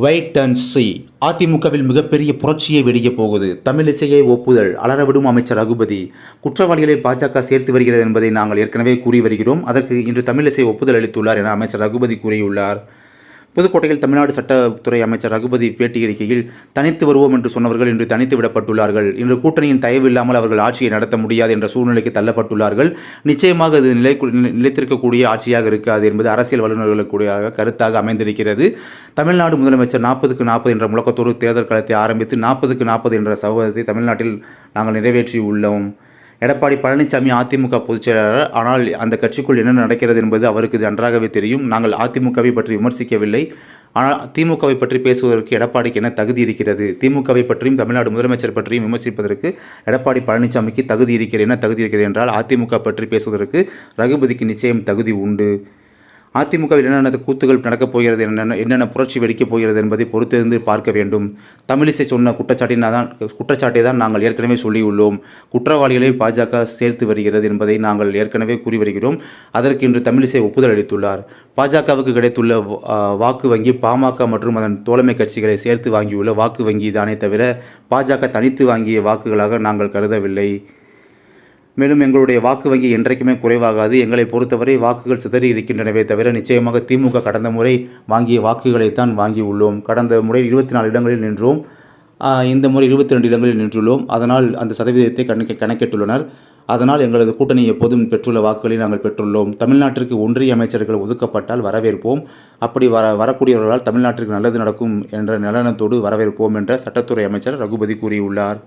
Wait and C அதிமுகவில் மிகப்பெரிய புரட்சியை வெடிக்கப் போகுது. தமிழிசையை ஒப்புதல். அலறவிடும் அமைச்சர் ரகுபதி. குற்றவாளிகளை பாஜக சேர்த்து வருகிறது என்பதை நாங்கள் ஏற்கனவே கூறி வருகிறோம். அதற்கு இன்று தமிழிசை ஒப்புதல் அளித்துள்ளார் என அமைச்சர் ரகுபதி கூறியுள்ளார். புதுக்கோட்டையில் தமிழ்நாடு சட்டத்துறை அமைச்சர் ரகுபதி பேட்டியறிக்கையில் தனித்து வருவோம் என்று சொன்னவர்கள் இன்று தனித்து விடப்பட்டுள்ளார்கள். இன்று கூட்டணியின் தயவு இல்லாமல் அவர்கள் ஆட்சியை நடத்த முடியாது என்ற சூழ்நிலைக்கு தள்ளப்பட்டுள்ளார்கள். நிச்சயமாக இது நிலை நிலைத்திருக்கக்கூடிய ஆட்சியாக இருக்காது என்பது அரசியல் வல்லுநர்களுடைய கருத்தாக அமைந்திருக்கிறது. தமிழ்நாடு முதலமைச்சர் நாற்பதுக்கு நாற்பது என்ற முழக்கத்தோடு தேர்தல் களத்தை ஆரம்பித்து நாற்பதுக்கு நாற்பது என்ற சகோதரத்தை தமிழ்நாட்டில் நாங்கள் நிறைவேற்றியுள்ளோம். எடப்பாடி பழனிசாமி அதிமுக பொதுச் செயலாளர். ஆனால் அந்த கட்சிக்குள் என்ன நடக்கிறது என்பது அவருக்கு நன்றாகவே தெரியும். நாங்கள் அதிமுகவை பற்றி விமர்சிக்கவில்லை. ஆனால் திமுகவை பற்றி பேசுவதற்கு எடப்பாடிக்கு என்ன தகுதி இருக்கிறது? திமுகவை பற்றியும் தமிழ்நாடு முதலமைச்சர் பற்றியும் விமர்சிப்பதற்கு எடப்பாடி பழனிசாமிக்கு தகுதி இருக்கிறது. என்ன தகுதி இருக்கிறது என்றால் அதிமுக பற்றி பேசுவதற்கு ரகுபதிக்கு நிச்சயம் தகுதி உண்டு. அதிமுகவில் என்னென்ன கூத்துகள் நடக்கப் போகிறது என்னென்ன என்னென்ன புரட்சி வெடிக்கப் போகிறது என்பதை பொறுத்திருந்து பார்க்க வேண்டும். தமிழிசை சொன்ன குற்றச்சாட்டினா தான் குற்றச்சாட்டை தான் நாங்கள் ஏற்கனவே சொல்லியுள்ளோம். குற்றவாளிகளை பாஜக சேர்த்து வருகிறது என்பதை நாங்கள் ஏற்கனவே கூறி வருகிறோம். அதற்கு இன்று தமிழிசை ஒப்புதல் அளித்துள்ளார். பாஜகவுக்கு கிடைத்துள்ள வாக்கு வங்கி பாமக மற்றும் அதன் தோழமை கட்சிகளை சேர்த்து வாங்கியுள்ள வாக்கு வங்கி தானே தவிர பாஜக தனித்து வாங்கிய வாக்குகளாக நாங்கள் கருதவில்லை. மேலும் எங்களுடைய வாக்கு வங்கி என்றைக்குமே குறைவாகாது. எங்களை பொறுத்தவரை வாக்குகள் சிதறி இருக்கின்றனவே தவிர நிச்சயமாக திமுக கடந்த முறை வாங்கிய வாக்குகளைத்தான் வாங்கியுள்ளோம் கடந்த முறை இருபத்தி நாலு இடங்களில் நின்றோம். இந்த முறை இருபத்தி ரெண்டு இடங்களில் நின்றுள்ளோம். அதனால் அந்த சதவீதத்தை கணக்க கணக்கிட்டுள்ளனர். அதனால் எங்களது கூட்டணி எப்போதும் பெற்றுள்ள வாக்குகளை நாங்கள் பெற்றுள்ளோம். தமிழ்நாட்டிற்கு ஒன்றிய அமைச்சர்கள் ஒதுக்கப்பட்டால் வரவேற்போம். அப்படி வர வரக்கூடியவர்களால் தமிழ்நாட்டிற்கு நல்லது நடக்கும் என்ற நலனத்தோடு வரவேற்போம் என்ற சட்டத்துறை அமைச்சர் ரகுபதி கூறியுள்ளார்.